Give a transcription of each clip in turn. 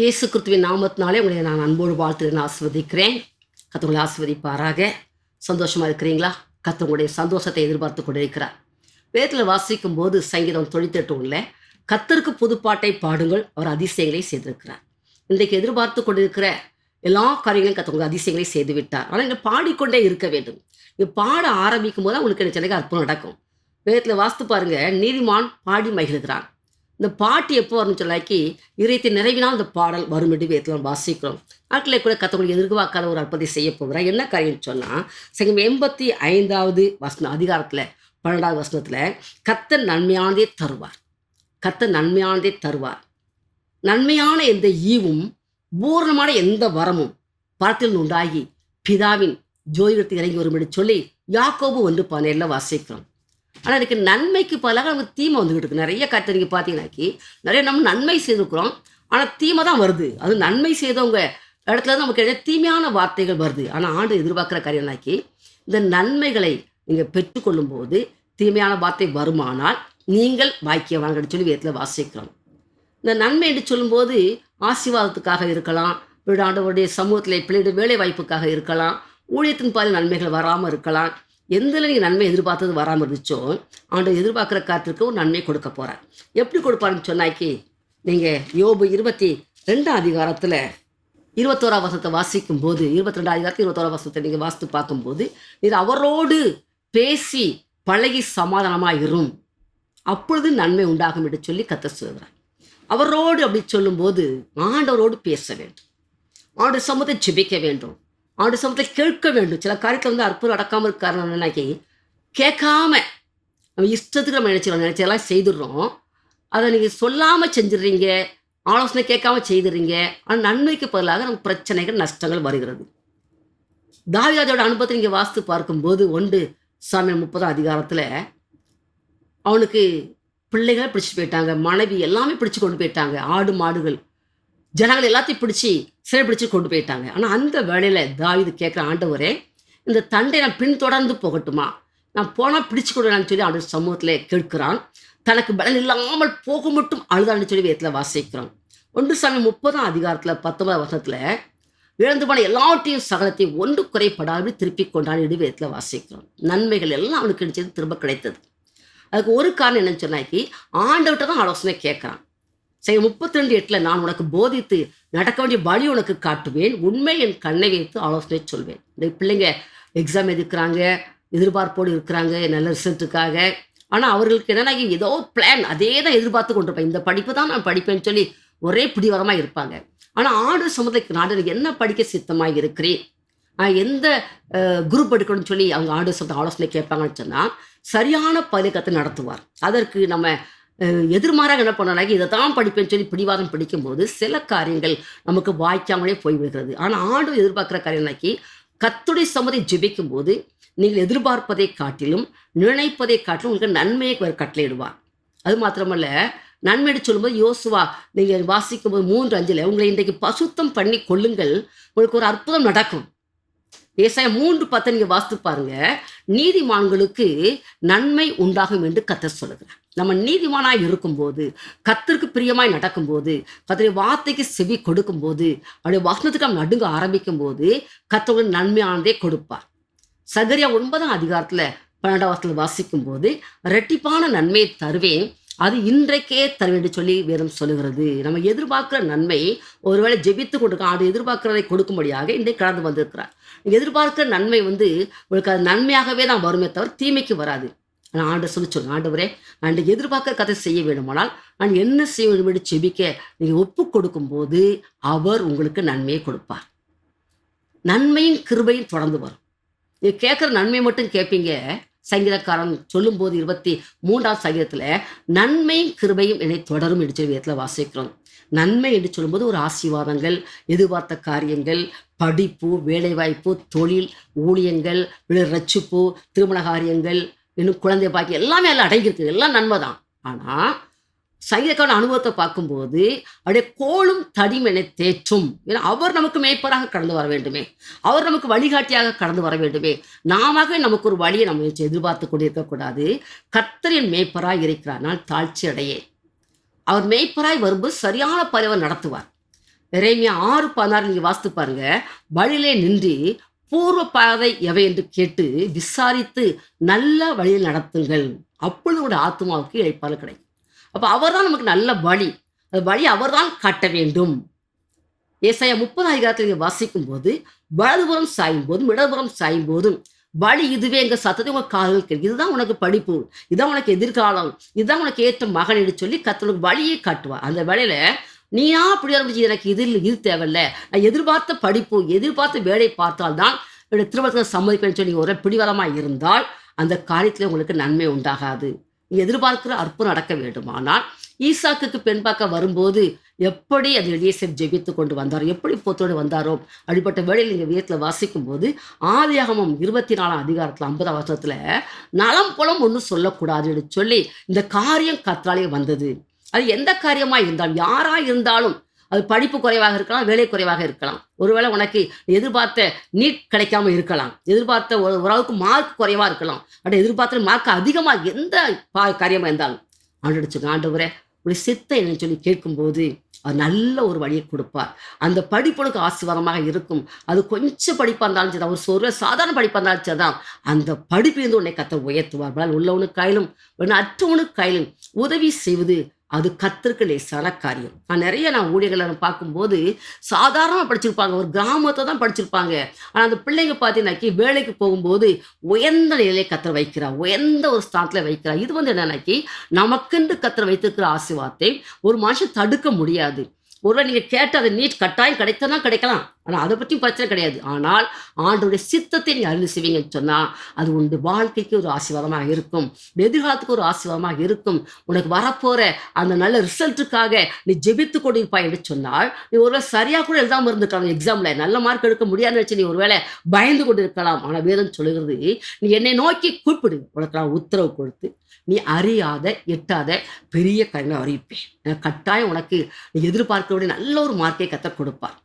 இயேசு கிறிஸ்துவின் நாமத்தினாலே உங்களை நான் அன்போடு வாழ்த்துகிறேன் ஆஸ்வதிக்கிறேன் கத்தவங்களை ஆஸ்வதிப்பாராக சந்தோஷமாக இருக்கிறீங்களா? கத்தவங்களுடைய சந்தோஷத்தை எதிர்பார்த்து கொண்டிருக்கிறார். வேதத்தில் வாசிக்கும் போது சங்கீதம் தொண்ணூத்தெட்டு ஒன்றில் கத்தருக்கு புதுப்பாட்டை பாடுங்கள் அவர் அதிசயங்களை செய்திருக்கிறார். இன்றைக்கு எதிர்பார்த்து கொண்டிருக்கிற எல்லா காரியங்களும் கத்தவங்க அதிசயங்களை செய்து விட்டார் ஆனால் இங்கே பாடிக்கொண்டே இருக்க வேண்டும். இங்கே பாட ஆரம்பிக்கும் போது உங்களுக்கு என்ன அற்புதம் நடக்கும். வேதத்தில் வாஸ்து பாருங்க நீதிமான் பாடி மகிழ்கிறான். இந்த பாட்டு எப்போ வரும்னு சொல்லாக்கி இறைத்தை நிறைவினால் இந்த பாடல் வரும் என்று வேதத்தில் வாசிக்கிறோம். நாட்டில் கூட கத்தவங்களுக்கு எதிர்பார்க்காத ஒரு அற்பத்தை செய்ய போகிறார். என்ன காரியம்னு சொன்னால் சங்கம் எண்பத்தி ஐந்தாவது வசனம் அதிகாரத்தில் பன்னெண்டாவது வசனத்தில் கத்த நன்மையானதே தருவார். கத்த நன்மையானதே தருவார். நன்மையான எந்த ஈவும் பூரணமான எந்த வரமும் பரத்தில் உண்டாகி பிதாவின் ஜோதிடத்தை இறங்கி வரும் என்று சொல்லி யாக்கோபு ஒன்று பதினேழில் வாசிக்கிறோம். ஆனால் இன்றைக்கி நன்மைக்கு பதிலாக நமக்கு தீமை வந்துகிட்டு இருக்கு நிறைய கருத்தை நீங்கள் பார்த்தீங்கன்னாக்கி நிறைய நம்ம நன்மை செய்திருக்கிறோம். ஆனால் தீமை தான் வருது. அது நன்மை செய்தவங்க இடத்துல தான் நமக்கு தீமையான வார்த்தைகள் வருது. ஆனால் ஆண்டு எதிர்பார்க்குற காரியம்னாக்கி இந்த நன்மைகளை நீங்கள் பெற்றுக்கொள்ளும் போது தீமையான வார்த்தை வருமானால் நீங்கள் பாக்கியவான்கள் சொல்லி வேதத்தில் வாசிக்கிறோம். இந்த நன்மை என்று சொல்லும்போது ஆசீர்வாதத்துக்காக இருக்கலாம். பிறகு ஆண்டவருடைய சமூகத்தில் பிள்ளையுடைய வேலை வாய்ப்புக்காக இருக்கலாம். ஊழியத்தின் பாதி நன்மைகள் வராமல் இருக்கலாம். எந்தில் நீங்கள் நன்மை எதிர்பார்த்தது வராமல் இருந்துச்சோ ஆண்டு எதிர்பார்க்குற காத்திற்கு ஒரு நன்மை கொடுக்க போகிறார் எப்படி கொடுப்பாருன்னு சொன்னாக்கி நீங்கள் யோபு இருபத்தி ரெண்டாம் அதிகாரத்தில் இருபத்தோராம் வருஷத்தை வாசிக்கும் போது இருபத்தி ரெண்டாம் அதிகாரத்தில் இருபத்தோராம் வருஷத்தை நீங்கள் வாசித்து பார்க்கும்போது இது அவரோடு பேசி பழகி சமாதானமாக இரும் அப்பொழுது நன்மை உண்டாகும் என்று சொல்லி கத்த சொல்கிறார் அவரோடு அப்படி சொல்லும்போது ஆண்டவரோடு பேச வேண்டும். ஆண்டு சமூகத்தை ஜெபிக்க வேண்டும். ஆண்டு சமூகத்தை கேட்க வேண்டும். சில காரியத்தில் வந்து அற்புதம் நடக்காமல் இருக்க காரணம் கேட்காம நம்ம இஷ்டத்துக்கு நம்ம நினச்சிடறோம் நினச்சதெல்லாம் செய்துடுறோம். அதை நீங்கள் சொல்லாமல் செஞ்சிடுறீங்க. ஆலோசனை கேட்காம செய்துடுறீங்க. ஆனால் நன்மைக்கு பதிலாக நமக்கு பிரச்சனைகள் நஷ்டங்கள் வருகிறது. தாவிதாஜோட அனுபவத்தை நீங்கள் வாஸ்து பார்க்கும்போது ஒன்று சாமியல் முப்பதாம் அதிகாரத்தில் அவனுக்கு பிள்ளைகளை பிடிச்சிட்டு போயிட்டாங்க. மனைவி எல்லாமே பிடிச்சி கொண்டு போயிட்டாங்க. ஆடு மாடுகள். ஜனங்கள் எல்லாத்தையும் பிடிச்சி சிறை பிடிச்சி கொண்டு போயிட்டாங்க. ஆனால் அந்த வேலையில் தாவிது கேட்குற ஆண்டவரே இந்த தண்டை நான் பின்தொடர்ந்து போகட்டுமா? நான் போனால் பிடிச்சு கொடுறான்னு சொல்லி ஆண்டு சமூகத்தில் கேட்கிறான். தனக்கு பலன் இல்லாமல் போக மட்டும் அழுதான்னு சொல்லி வேத்தில் வாசிக்கிறோம் ஒன்று சாமி முப்பதாம் அதிகாரத்தில் பத்தொன்பதாம் வருஷத்தில் இழந்து போன எல்லாவற்றையும் சகலத்தையும் ஒன்று குறைப்படாமல் திருப்பி கொண்டான் இடுவேத்தில் வாசிக்கிறோம் நன்மைகள் எல்லாம் அவனுக்கு கிடைச்சது திரும்ப கிடைத்தது. அதுக்கு ஒரு காரணம் என்னன்னு சொன்னாக்கி ஆண்டவர்கிட்ட தான் ஆலோசனை கேட்குறான் செய் முப்பத்தி ரெண்டு எட்டில் நான் உனக்கு போதித்து நடக்க வேண்டிய வழி உனக்கு காட்டுவேன். உண்மை என் கண்ணை வைத்து ஆலோசனை சொல்வேன். இந்த பிள்ளைங்க எக்ஸாம் எதிர்க்கிறாங்க எதிர்பார்ப்போடு இருக்கிறாங்க நல்ல ரிசல்ட்டுக்காக ஆனால் அவர்களுக்கு என்னன்னா ஏதோ பிளான் அதே தான் எதிர்பார்த்து கொண்டிருப்பேன். இந்த படிப்பு தான் நான் படிப்பேன்னு சொல்லி ஒரே பிடிவாரமாக இருப்பாங்க. ஆனால் ஆண்டு சமுதாயத்துக்கு நாடு என்ன படிக்க சித்தமாக இருக்கிறேன்? நான் எந்த குரூப் எடுக்கணும்னு சொல்லி அவங்க ஆடு சமுதாய ஆலோசனை கேட்பாங்கன்னு சொன்னால் சரியான பதக்கத்தை நடத்துவார். அதற்கு நம்ம எதிர்மாறாக என்ன பண்ணனாக்கி இதை தான் படிப்பேன்னு சொல்லி பிடிவாதம் படிக்கும்போது சில காரியங்கள் நமக்கு வாய்க்காமலே போய்விடுகிறது. ஆனால் ஆண்டு எதிர்பார்க்குற காரியம்னாக்கி கத்துடைய சம்மதை ஜெபிக்கும் போது நீங்கள் எதிர்பார்ப்பதை காட்டிலும் நினைப்பதை காட்டிலும் உங்களுக்கு நன்மையை அவர் கட்டளையிடுவார். அது மாத்திரமல்ல நன்மையை சொல்லும்போது யோசுவா நீங்கள் வாசிக்கும் போது மூன்று அஞ்சில் உங்களை இன்றைக்கு பசுத்தம் பண்ணி கொள்ளுங்கள். உங்களுக்கு ஒரு அற்புதம் நடக்கும். ஏசாய மூன்று பத்தை நீங்கள் வாசித்து பாருங்க. நீதிமான்களுக்கு நன்மை உண்டாகும் என்று கத்த சொல்லுகிறார். நம்ம நீதிமானாய் இருக்கும்போது கத்தருக்கு பிரியமாய் நடக்கும்போது கத்தருடைய வார்த்தைக்கு செவி கொடுக்கும்போது அவருடைய வசனத்துக்கு நம்ம நடுங்க ஆரம்பிக்கும் போது கத்தவங்க நன்மையானதே கொடுப்பார். சகரியா ஒன்பதாம் அதிகாரத்தில் பன்னெண்டாம் வருஷத்தில் வாசிக்கும் போது ரெட்டிப்பான நன்மையை தருவேன் அது இன்றைக்கே தருவேன் என்று சொல்லி வேதம் சொல்லுகிறது. நம்ம எதிர்பார்க்கிற நன்மை ஒருவேளை ஜெபித்து கொடுக்கலாம் அது எதிர்பார்க்கிறதை கொடுக்கும்படியாக இன்றைக்கு கடந்து வந்திருக்கிறார். எதிர்பார்க்கிற நன்மை வந்து உங்களுக்கு அது நன்மையாகவே தான் வருமே தவிர தீமைக்கு வராது. நான் ஆண்டு சொல்லி சொல்லுங்க ஆண்டவரே நான் இன்றைக்கு எதிர்பார்க்கிற கதை செய்ய வேண்டுமானால் நான் என்ன செய்ய வேண்டும் என்று செபிக்க நீங்கள் ஒப்பு கொடுக்கும்போது அவர் உங்களுக்கு நன்மையை கொடுப்பார். நன்மையும் கிருபையும் தொடர்ந்து வரும். நீங்கள் கேட்குற நன்மை மட்டும் கேட்பீங்க. சங்கீதக்காரன் சொல்லும்போது இருபத்தி மூன்றாம் சங்கீதத்தில் நன்மையும் கிருபையும் என்னை தொடரும் என்று சொல்லி விதத்தில் வாசிக்கிறோம். நன்மை என்று சொல்லும்போது ஒரு ஆசீர்வாதங்கள் எதிர்பார்த்த காரியங்கள் படிப்பு வேலைவாய்ப்பு தொழில் ஊழியங்கள் விழு ரட்சிப்பு திருமண காரியங்கள் இன்னும் குழந்தை பாக்கி எல்லாமே எல்லாம் அடங்கியிருக்கு. எல்லாம் நன்மை தான் ஆனால் சங்கீதக்கான அனுபவத்தை பார்க்கும்போது அப்படியே கோளும் தடிமனை தேற்றும். ஏன்னா அவர் நமக்கு மேய்ப்பராக கடந்து வர வேண்டுமே. அவர் நமக்கு வழிகாட்டியாக கடந்து வர வேண்டுமே. நாம நமக்கு ஒரு வழியை நம்ம எதிர்பார்த்து கொண்டிருக்கக்கூடாது கர்த்தரின் மேய்ப்பராக இருக்கிறார். தாழ்ச்சி அடையே அவர் மேய்ப்பராய் வரும்போது சரியான பறவை நடத்துவார். இறைமையா ஆறு பதினாறு நீங்கள் வாசித்து பாருங்க. வழியிலே நின்று பூர்வ பாதை எவை என்று கேட்டு விசாரித்து நல்ல வழியில் நடத்துங்கள். அப்பொழுது ஆத்மாவுக்கு இழைப்பால் கிடைக்கும். அப்போ அவர் தான் நமக்கு நல்ல வழி. அந்த வழி அவர்தான் காட்ட வேண்டும். ஏசாயா முப்பது அதிகாரத்தில் நீங்கள் வாசிக்கும் போது வலதுபுறம் சாயும் போதும் இடதுபுறம் சாயும் போதும் வழி இதுவே எங்க சத்தத்தை உங்கள் காதல் கேட்கு இதுதான் உனக்கு படிப்பு. இதுதான் உனக்கு எதிர்காலம். இதுதான் உனக்கு ஏற்ற மகன் என்று சொல்லி கத்தனுக்கு வழியை காட்டுவார். அந்த வழியில் நீயா அப்படி ஆரம்பிச்சு எனக்கு இது இல்லை இது தேவையில்ல. நான் எதிர்பார்த்த படிப்பு எதிர்பார்த்த வேலை பார்த்தால்தான் என்னுடைய திருமணத்துக்கு சம்மதிப்பேன்னு சொல்லி ஒரு பிடிவாதமாக இருந்தால் அந்த காரியத்தில் உங்களுக்கு நன்மை உண்டாகாது. நீ எதிர்பார்க்கிற அற்புதம் நடக்க வேண்டுமானால் ஈசாக்குக்கு பெண் பார்க்க வரும்போது எப்படி அந்த எலியேசர் ஜெபித்து கொண்டு வந்தாரோ எப்படி போத்தோடு வந்தாரோ அப்படிப்பட்ட வேளையில் நீங்கள் வீட்டில் வாசிக்கும் போது ஆதியாகமம் இருபத்தி நாலாம் அதிகாரத்தில் ஐம்பதாம் வருஷத்தில் நலம் புலம் ஒன்றும் சொல்லக்கூடாதுன்னு சொல்லி இந்த காரியம் கத்தாலே வந்தது. அது எந்த காரியமாக இருந்தாலும் யாராக இருந்தாலும் அது படிப்பு குறைவாக இருக்கலாம் வேலை குறைவாக இருக்கலாம். ஒருவேளை உனக்கு எதிர்பார்த்த நீட் கிடைக்காம இருக்கலாம். எதிர்பார்த்த ஒரு ஓரளவுக்கு மார்க் குறைவாக இருக்கலாம். அப்படி எதிர்பார்த்த மார்க் அதிகமாக எந்த பா காரியமாக இருந்தாலும் ஆண்டு ஆண்டவரே உடைய சித்த என்ன சொல்லி கேட்கும்போது அவர் நல்ல ஒரு வழியை கொடுப்பார். அந்த படிப்புனுக்கு ஆசீர்வாதமாக இருக்கும். அது கொஞ்சம் படிப்பாக இருந்தாலும் சரி ஒரு சொல்ற சாதாரண படிப்பாக இருந்தாலும் சரி தான் அந்த படிப்பிலிருந்து உன்னை கத்த உயர்த்துவார். உள்ளவனுக்கு கையிலும் அற்றவனுக்கு கையிலும் உதவி செய்வது அது கத்திற்கு லேசான காரியம். நான் நிறைய நான் ஊழியர்களை பார்க்கும்போது சாதாரணமாக படிச்சிருப்பாங்க. ஒரு கிராமத்தை தான் படிச்சிருப்பாங்க. ஆனால் அந்த பிள்ளைங்க பார்த்தீங்கன்னாக்கி வேலைக்கு போகும்போது உயர்ந்த நிலையை கத்திர வைக்கிறா உயர்ந்த ஒரு ஸ்தானத்தில் வைக்கிறா இது வந்து என்னன்னாக்கி நமக்கென்று கத்திர வைத்திருக்கிற ஆசீர்வாதத்தை ஒரு மனுஷன் தடுக்க முடியாது. ஒருவேளை நீங்கள் கேட்ட அது நீட் கட்டாயம் கிடைத்தனா கிடைக்கலாம். ஆனால் அதை பற்றியும் பிரச்சனை கிடையாது. ஆனால் ஆண்டோடைய சித்தத்தை நீ அறிந்து செய்வீங்கன்னு சொன்னால் அது உண்டு வாழ்க்கைக்கு ஒரு ஆசீர்வாதமாக இருக்கும். எதிர்காலத்துக்கு ஒரு ஆசீர்வாதமாக இருக்கும். உனக்கு வரப்போகிற அந்த நல்ல ரிசல்ட்டுக்காக நீ ஜெபித்து கொண்டிருப்பாய் என்று சொன்னால் நீ ஒருவேளை சரியாக கூட எழுதாமல் இருந்துக்கலாம் எக்ஸாமில் நல்ல மார்க் எடுக்க முடியாதுன்னு வச்சு நீ ஒருவேளை பயந்து கொண்டு இருக்கலாம் ஆனால் வேதம் சொல்லுகிறது நீ என்னை நோக்கி கூப்பிடு. உனக்கு நான் உத்தரவு கொடுத்து நீ அறியாத எட்டாத பெரிய கண்ணை அறிவிப்பேன். கட்டாயம் உனக்கு நீ எதிர்பார்க்கக்கூடிய நல்ல ஒரு மார்க்கை கத்த கொடுப்பார்.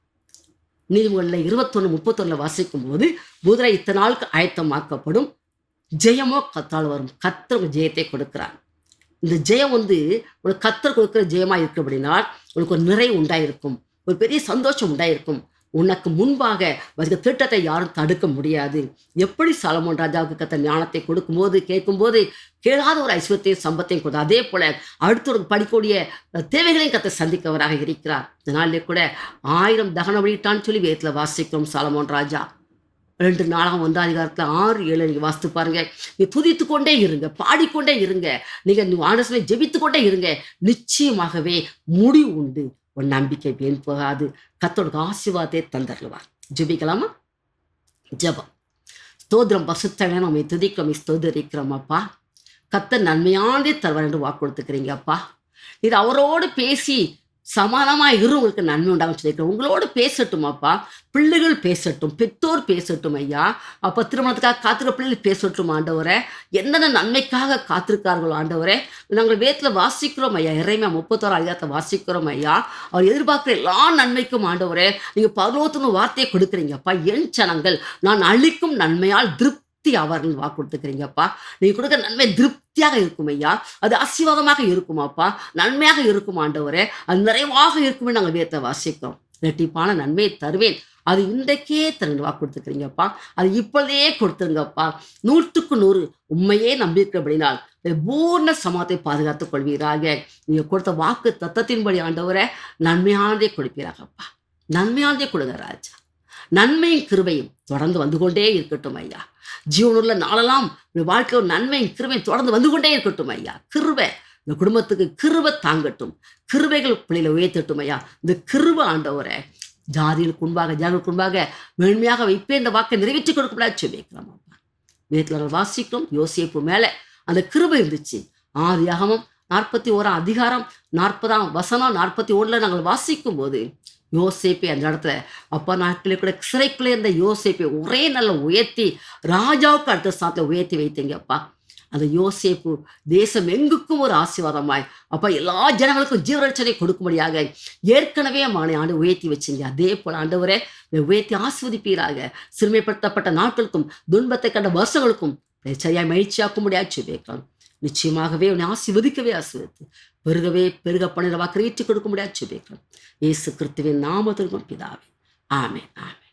நீதிமொழியில் இருபத்தொன்று முப்பத்தொன்னில் வாசிக்கும் போது குதிரை இத்தனை நாளுக்கு ஆயத்தமாக்கப்படும். ஜெயமோ கத்தால் வரும். கத்தர் ஜெயத்தை கொடுக்கிறார். இந்த ஜெயம் வந்து உனக்கு கத்தர் கொடுக்குற ஜெயமாக இருக்கு அப்படின்னா உனக்கு ஒரு நிறை உண்டாயிருக்கும். ஒரு பெரிய சந்தோஷம் உண்டாயிருக்கும். உனக்கு முன்பாக வருகிற திட்டத்தை யாரும் தடுக்க முடியாது. எப்படி சாலமோன் ராஜாவுக்கு கத்த ஞானத்தை கொடுக்கும்போது கேட்கும்போது கேளாத ஒரு ஐஸ்வர்யத்தையும் சம்பத்தையும் கொடுத்து அதே போல அடுத்தவருக்கு படிக்கக்கூடிய தேவைகளையும் கத்த சந்திக்கவராக இருக்கிறார். இதனாலே கூட ஆயிரம் தகன வழிட்டான்னு சொல்லி வேதத்தில் வாசிக்கிறோம் சாலமோன் ராஜா. ரெண்டு நாளாக வந்த அதிகாரத்தில் ஆறு ஏழு நீங்கள் வாசித்து பாருங்க. நீ துதித்து கொண்டே இருங்க பாடிக்கொண்டே இருங்க. நீங்கள் ஆண்டசனை ஜெபித்து கொண்டே இருங்க. நிச்சயமாகவே முடிவு உண்டு. உன் நம்பிக்கை வீண் போகாது. கத்தோட ஆசீர்வாதத்தை தந்தருவார் ஜெபிக்கலாமா? ஜெபம். ஸ்தோத்திரம் பசுத்தவன் நம்மை துதிக்கிறோம் ஸ்தோதரிக்கிறோம் அப்பா. கத்த நன்மையானதே தருவார் என்று வாக்கு கொடுத்துக்கிறீங்க அப்பா. இது அவரோடு பேசி சமானமாக இரு உங்களுக்கு நன்மை உண்டாகும் சொல்லியிருக்கிறேன் உங்களோட பேசட்டும் அப்பா. பிள்ளைகள் பேசட்டும் பெற்றோர் பேசட்டும் ஐயா. அப்போ திருமணத்துக்காக காத்திருக்க பிள்ளைகள் பேசட்டும் ஆண்டவரே. என்னென்ன நன்மைக்காக காத்திருக்கார்கள் ஆண்டவரே. நாங்கள் வேத்தில் வாசிக்கிறோம் ஐயா. இறைமையா முப்பத்தோரு அதிகாரத்தை வாசிக்கிறோம் ஐயா. அவர் எதிர்பார்க்குற எல்லா நன்மைக்கும் ஆண்டவரே நீங்கள் பருவத்துன்னு வார்த்தையை கொடுக்குறீங்கப்பா என் சனங்கள் நான் அழிக்கும் நன்மையால் திருப்தி திருப்தி ஆவார்கள் வாக்கு கொடுத்துக்கிறீங்கப்பா? நீ கொடுக்க நன்மை திருப்தியாக இருக்கும் ஐயா அது ஆசீர்வாதமாக இருக்குமாப்பா? நன்மையாக இருக்கும் ஆண்டவரே அது நிறைவாக இருக்குமே நாங்கள் வேத்தை வாசிக்கிறோம். இரட்டிப்பான நன்மையை தருவேன். அது இன்றைக்கே தருங்க வாக்கு கொடுத்துக்கிறீங்கப்பா. அது இப்பொழுதே கொடுத்துருங்கப்பா. நூற்றுக்கு நூறு உண்மையே நம்பியிருக்கிறபடினால் பூர்ண சமத்தை பாதுகாத்துக் கொள்வீராக. நீங்கள் கொடுத்த வாக்கு தத்தத்தின்படி ஆண்டவரை நன்மையானதே கொடுப்பீராகப்பா. நன்மையானதே கொடுங்க ராஜா. நன்மையும் கிருபையும் தொடர்ந்து வந்து கொண்டே இருக்கட்டும் ஐயா. ஜீவனுள்ள நாளெல்லாம் வாழ்க்கை நன்மையும் கிருபையும் தொடர்ந்து வந்து கொண்டே இருக்கட்டும் ஐயா. கிருபை இந்த குடும்பத்துக்கு கிருபை தாங்கட்டும். கிருபைகள் பிள்ளைகளை உயர்த்தட்டும் ஐயா. இந்த கிருபை ஆண்டவரை ஜாதிகளுக்கு முன்பாக ஜாதிகளுக்கு முன்பாக மேன்மையாக வைப்பே இந்த வாக்கை நிறைவேற்றி கொடுக்கப்படா சொல்லிக்கிறோம் அப்பா. வேத்தில் வாசிக்கும் யோசிப்பு மேலே அந்த கிருபை இருந்துச்சு. ஆதியாகமும் நாற்பத்தி ஓராம் அதிகாரம் நாற்பதாம் வசனம் நாற்பத்தி ஒன்றில் நாங்கள் வாசிக்கும் போது யோசேப்பை அந்த இடத்துல அப்பா நாட்களே கூட சிறைக்குள்ளே இருந்த யோசேப்பை ஒரே நல்ல உயர்த்தி ராஜாவுக்கு அடுத்த ஸ்தானத்தில் உயர்த்தி வைத்தீங்க அப்பா. அந்த யோசேப்பு தேசம் எங்குக்கும் ஒரு ஆசீர்வாதமாய் அப்பா எல்லா ஜனங்களுக்கும் ஜீவரட்சனை கொடுக்கும்படியாக ஏற்கனவே மானை ஆண்டு உயர்த்தி வச்சிங்க. அதே போல் ஆண்டவரே உயர்த்தி ஆஸ்வதிப்பீராக சிறுமைப்படுத்தப்பட்ட நாட்களுக்கும் துன்பத்தை கண்ட வருஷங்களுக்கும் சரியாக மகிழ்ச்சியாக்கும் முடியாது சொல்லியிருக்கிறோம் நிச்சயமாகவே உன்னை ஆசீர்வதிக்கவே ஆசிர்வதித்து பெருகவே பெருக பண்ணிட வாக்கு ஏற்றி கொடுக்க முடியாது சுபிக்கிறோம் இயேசு கிறிஸ்துவின் நாமத்திற்கும் பிதாவே. ஆமே ஆமே